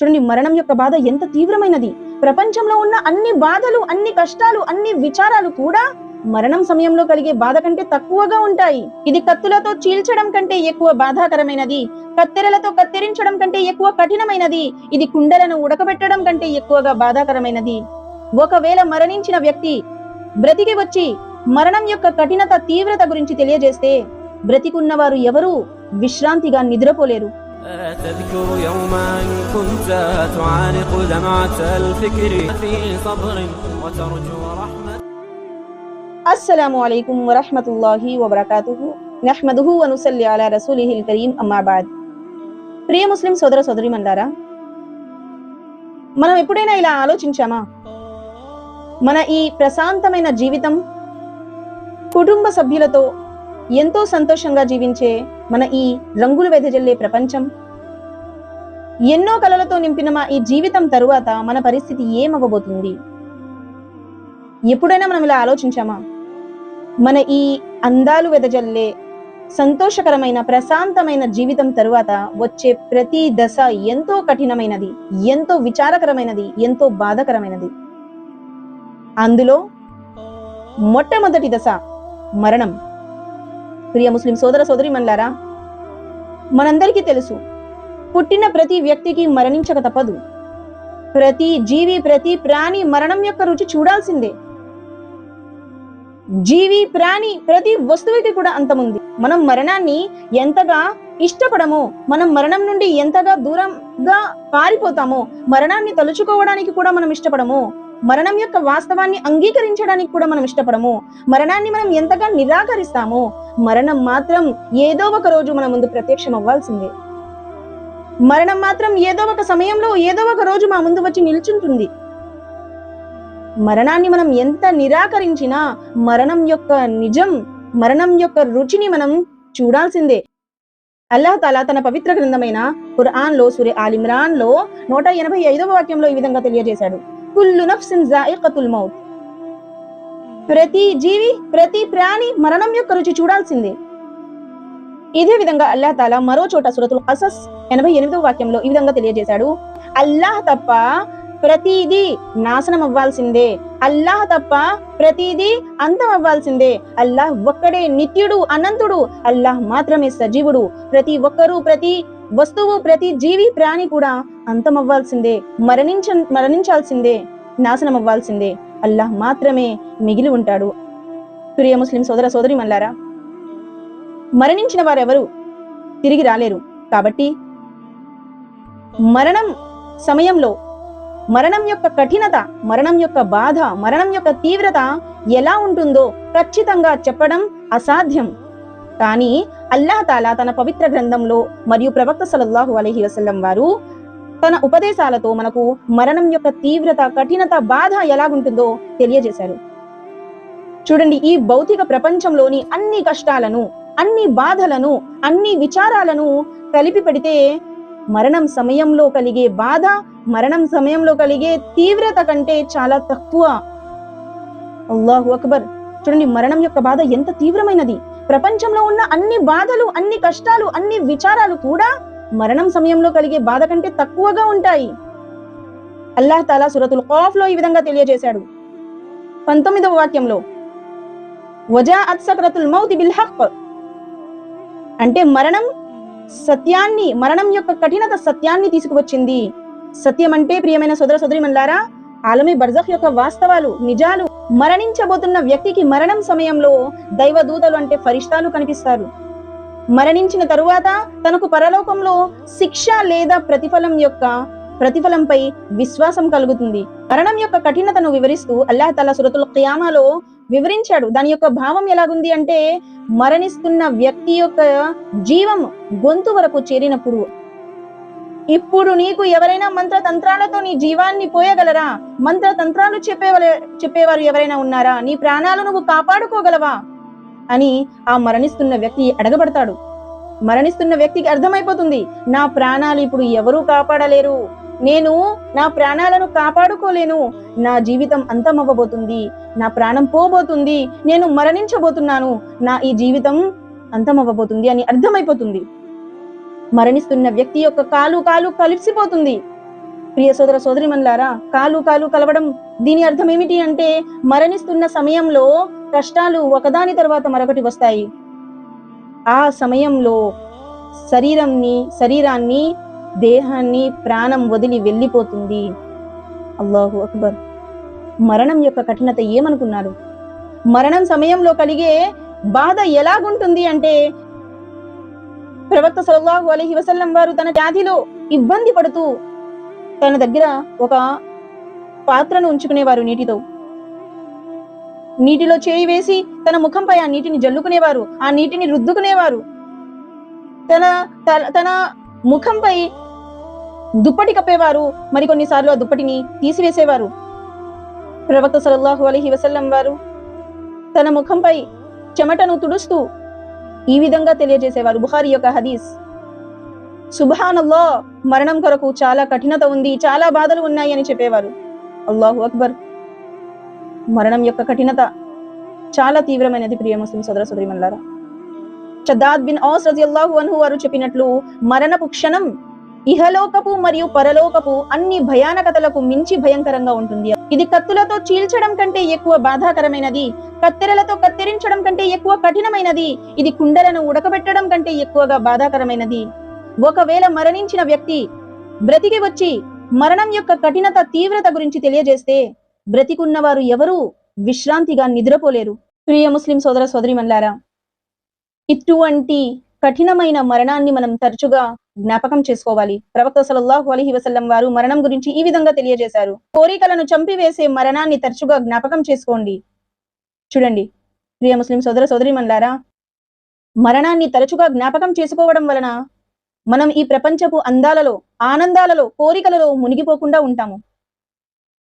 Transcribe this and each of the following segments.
చూడండి మరణం యొక్క బాధ ఎంత తీవ్రమైనది. ప్రపంచంలో ఉన్న అన్ని బాధలు అన్ని కష్టాలు అన్ని విచారాలు కూడా మరణం సమయంలో కలిగే బాధ కంటే తక్కువగా ఉంటాయి. ఇది కత్తులతో చీల్చడం కంటే ఎక్కువ బాధాకరమైనది. కత్తెరలతో కత్తిరించడం కంటే ఎక్కువ కఠినమైనది. ఇది కుండలను ఉడకబెట్టడం కంటే ఎక్కువగా బాధాకరమైనది. ఒకవేళ మరణించిన వ్యక్తి బ్రతికి వచ్చి మరణం యొక్క కఠినత తీవ్రత గురించి తెలియజేస్తే బ్రతికున్న వారు ఎవరూ విశ్రాంతిగా నిద్రపోలేరు. تذكر يوما كنت تعانق دمعة الفكر في صبر وترجو رحمة అస్సలాము అలైకుం వరహమతుల్లాహి వబర్కాతుహు నహ్మదుహు వనుసల్లి అలా రసూలిహిల్ కరీం అమ్మాబాద్ ప్రియ ముస్లిం సోదర సోదరిమన్లారా మనం ఎప్పుడైనా ఇలా ఆలోచించామా మన ఈ ప్రశాంతమైన జీవితం కుటుంబ సభ్యులతో ఎంతో సంతోషంగా జీవించే మన ఈ రంగులు వెదజల్లే ప్రపంచం. ఎన్నో కలలతో నింపిన మా ఈ జీవితం తరువాత మన పరిస్థితి ఏమవ్వబోతుంది? ఎప్పుడైనా మనం ఇలా ఆలోచించామా? మన ఈ అందాలు వెదజల్లే సంతోషకరమైన ప్రశాంతమైన జీవితం తరువాత వచ్చే ప్రతి దశ ఎంతో కఠినమైనది ఎంతో విచారకరమైనది ఎంతో బాధకరమైనది. అందులో మొట్టమొదటి దశ మరణం. ప్రియ ముస్లిం సోదర సోదరి మన్లారా మనందరికీ తెలుసు పుట్టిన ప్రతి వ్యక్తికి మరణించక తప్పదు. ప్రతి జీవి ప్రతి ప్రాణి మరణం యొక్క రుచి చూడాల్సిందే. జీవి ప్రాణి ప్రతి వస్తువుకి కూడా అంతముంది. మనం మరణాన్ని ఎంతగా ఇష్టపడమో మనం మరణం నుండి ఎంతగా దూరంగా పారిపోతామో మరణాన్ని తలుచుకోవడానికి కూడా మనం ఇష్టపడము మరణం యొక్క వాస్తవాన్ని అంగీకరించడానికి కూడా మనం ఇష్టపడము. మరణాన్ని మనం ఎంతగా నిరాకరిస్తామో మరణం మాత్రం ఏదో ఒక రోజు మన ముందు ప్రత్యక్షం అవ్వాల్సిందే మరణం మాత్రం ఏదో ఒక సమయంలో ఏదో ఒక రోజు మా ముందు వచ్చి నిల్చుంటుంది. మరణాన్ని మనం ఎంత నిరాకరించినా మరణం యొక్క నిజం మరణం యొక్క రుచిని మనం చూడాల్సిందే. అల్లాహ్ తాలా తన పవిత్ర గ్రంథమైన ఖురాన్లో సూర్య ఆలిమ్రాన్లో నూట ఎనభై ఐదవ వాక్యంలో ఈ విధంగా తెలియజేశాడు. కుల్లు నఫ్సిన్ జాయికతుల్ మౌత్. ప్రతి జీవి ప్రతి ప్రాణి మరణం యొక్క రుచి చూడాల్సిందే. ఇదే విధంగా అల్లాహ్ తాలా మరో చోట సురతుల్ అసస్ ఎనభై ఎనిమిదవ వాక్యంలో ఈ విధంగా తెలియజేశాడు. అల్లాహ్ తప్ప ప్రతిదీ నాశనం అవ్వాల్సిందే. అల్లాహ్ తప్ప ప్రతిదీ అంతం అవ్వాల్సిందే. అల్లాహ్ ఒక్కడే నిత్యుడు అనంతుడు. అల్లాహ్ మాత్రమే సజీవుడు. ప్రతి ఒక్కరూ ప్రతి వస్తువు ప్రతి జీవి ప్రాణి కూడా అంతం అవ్వాల్సిందే మరణించ మరణించాల్సిందే నాశనం అవ్వాల్సిందే అల్లాహ్ మాత్రమే మిగిలి ఉంటాడు. ప్రియ ముస్లిం సోదర సోదరి మల్లారా మరణించిన వారెవరు తిరిగి రాలేరు. కాబట్టి మరణం సమయంలో మరణం యొక్క కఠినత మరణం యొక్క బాధ మరణం యొక్క తీవ్రత ఎలా ఉంటుందో ఖచ్చితంగా చెప్పడం అసాధ్యం. కానీ అల్లాహ్ తాలా తన పవిత్ర గ్రంథంలో మరియు ప్రవక్త సలల్లాహు అలహి వసల్లం వారు తన ఉపదేశాలతో మనకు మరణం యొక్క తీవ్రత కఠినత బాధ ఎలాగుంటుందో తెలియజేశారు. చూడండి ఈ భౌతిక ప్రపంచంలోని అన్ని కష్టాలను అన్ని బాధలను అన్ని విచారాలను కలిపి పెడితే మరణం సమయంలో కలిగే బాధ మరణం సమయంలో కలిగే తీవ్రత కంటే చాలా తక్కువ. అల్లాహు అక్బర్. చూడండి మరణం యొక్క బాధ ఎంత తీవ్రమైనది. ప్రపంచంలో ఉన్న అన్ని బాధలు అన్ని కష్టాలు అన్ని విచారాలు కూడా మరణం సమయంలో కలిగే బాధ కంటే తక్కువగా ఉంటాయి. అల్లాహ్ తాలా సురతుల్ ఖాఫ్లో ఈ విధంగా తెలియజేశాడు. పంతొమ్మిదవ వాక్యంలో వజా అత్సక్రతుల్ మౌతి బిల్ హక్. అంటే మరణం సత్యాన్ని మరణం యొక్క కఠినత సత్యాన్ని తీసుకువచ్చింది. సత్యం అంటే ప్రియమైన సోదర సోదరి మల్లారా ఆలమి బర్జఖ్ యొక్క వాస్తవాలు నిజాలు మరణించబోతున్న వ్యక్తికి మరణం సమయంలో దైవదూతలు అంటే ఫరిష్టాలు కనిపిస్తారు. మరణించిన తరువాత తనకు పరలోకంలో శిక్ష లేదా ప్రతిఫలం యొక్క ప్రతిఫలంపై విశ్వాసం కలుగుతుంది. మరణం యొక్క కఠినతను వివరిస్తూ అల్లాహ్ తల సురతుల ఖియామాలో వివరించాడు. దాని యొక్క భావం ఎలాగుంది అంటే మరణిస్తున్న వ్యక్తి యొక్క జీవం గొంతు వరకు చేరినప్పుడు ఇప్పుడు నీకు ఎవరైనా మంత్ర తంత్రాలతో నీ జీవాన్ని పోయగలరా? మంత్ర తంత్రాలు చెప్పేవారు చెప్పేవారు ఎవరైనా ఉన్నారా? నీ ప్రాణాలు నువ్వు కాపాడుకోగలవా? అని ఆ మరణిస్తున్న వ్యక్తి అడగబడతాడు. మరణిస్తున్న వ్యక్తికి అర్థమైపోతుంది నా ప్రాణాలు ఇప్పుడు ఎవరూ కాపాడలేరు. నేను నా ప్రాణాలను కాపాడుకోలేను. నా జీవితం అంతమవ్వబోతుంది. నా ప్రాణం పోబోతుంది. నేను మరణించబోతున్నాను. నా ఈ జీవితం అంతమవ్వబోతుంది అని అర్థమైపోతుంది. మరణిస్తున్న వ్యక్తి యొక్క కాలు కాలు కలిసిపోతుంది. ప్రియ సోదర సోదరిమన్లారా కాలు కాలు కలవడం దీని అర్థం ఏమిటి అంటే మరణిస్తున్న సమయంలో కష్టాలు ఒకదాని తర్వాత మరొకటి వస్తాయి. ఆ సమయంలో శరీరంని శరీరాన్ని దేహాన్ని ప్రాణం వదిలి వెళ్ళిపోతుంది. అల్లాహు అక్బర్. మరణం యొక్క కఠినత ఏమనుకున్నారు? మరణం సమయంలో కలిగే బాధ ఎలాగుంటుంది అంటే ప్రవక్త సలల్లాహు అలహి వసల్లం వారు తన వ్యాధిలో ఇబ్బంది పడుతూ తన దగ్గర ఒక పాత్రను ఉంచుకునేవారు నీటితో. నీటిలో చేయి వేసి తన ముఖంపై ఆ నీటిని జల్లుకునేవారు ఆ నీటిని రుద్దుకునేవారు. తన తన ముఖంపై దుప్పటి కప్పేవారు మరికొన్నిసార్లు ఆ దుప్పటిని తీసివేసేవారు. ప్రవక్త సలల్లాహు అలహి వసల్లం వారు తన ముఖంపై చెమటను తుడుస్తూ ఈ విధంగా తెలియజేసేవారు. బుహారి యొక్క హదీస్. సుభానల్లో మరణం కొరకు చాలా కఠినత ఉంది చాలా బాధలు ఉన్నాయి అని చెప్పేవారు. అల్లాహు అక్బర్. మరణం యొక్క కఠినత చాలా తీవ్రమైనది ప్రియ ముస్లిం సోదర సోదరిమల్లారా షద్దాద్ బిన్ ఔస్ రజియల్లాహు అన్హు వారు చెప్పినట్లు మరణపు క్షణం ఇహలోకపు మరియు పరలోకపు అన్ని భయానకతలకు మించి భయంకరంగా ఉంటుంది. ఇది కత్తులతో చీల్చడం కంటే ఎక్కువ బాధాకరమైనది. కత్తెరలతో కత్తిరించడం కంటే ఎక్కువ కఠినమైనది. ఇది కుండలను ఉడకబెట్టడం కంటే ఎక్కువగా బాధాకరమైనది. ఒకవేళ మరణించిన వ్యక్తి బ్రతికి వచ్చి మరణం యొక్క కఠినత తీవ్రత గురించి తెలియజేస్తే బ్రతికున్నవారు ఎవరూ విశ్రాంతిగా నిద్రపోలేరు. ప్రియ ముస్లిం సోదర సోదరిమల్లారా ఇటువంటి కఠినమైన మరణాన్ని మనం తరచుగా జ్ఞాపకం చేసుకోవాలి. ప్రవక్త సలల్లాహు అలీ వసల్లం వారు మరణం గురించి ఈ విధంగా తెలియజేశారు. కోరికలను చంపివేసే మరణాన్ని తరచుగా జ్ఞాపకం చేసుకోండి. చూడండి. ప్రియ ముస్లిం సోదర సోదరిమల్లారా మరణాన్ని తరచుగా జ్ఞాపకం చేసుకోవడం వలన మనం ఈ ప్రపంచపు అందాలలో ఆనందాలలో కోరికలలో మునిగిపోకుండా ఉంటాము.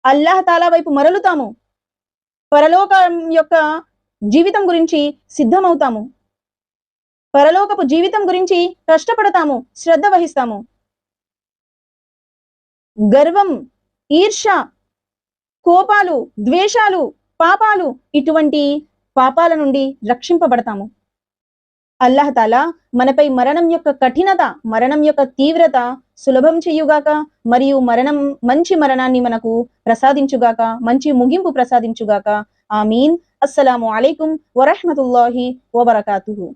అల్లాహ్ తాలా వైపు మరలుతాము. పరలోకం యొక్క జీవితం గురించి సిద్ధమవుతాము. పరలోకపు జీవితం గురించి కష్టపడతాము శ్రద్ధ వహిస్తాము. గర్వం ఈర్ష కోపాలు ద్వేషాలు పాపాలు ఇటువంటి పాపాల నుండి రక్షింపబడతాము. అల్లాహ్ తాలా మనపై మరణం యొక్క కఠినత మరణం యొక్క తీవ్రత సులభం చెయ్యుగాక మరియు మరణం మంచి మరణాన్ని మనకు ప్రసాదించుగాక మంచి ముగింపు ప్రసాదించుగాక. ఆమీన్. అస్సలాము అలైకుం వరహ్మతుల్లాహి వబరకాతుహు.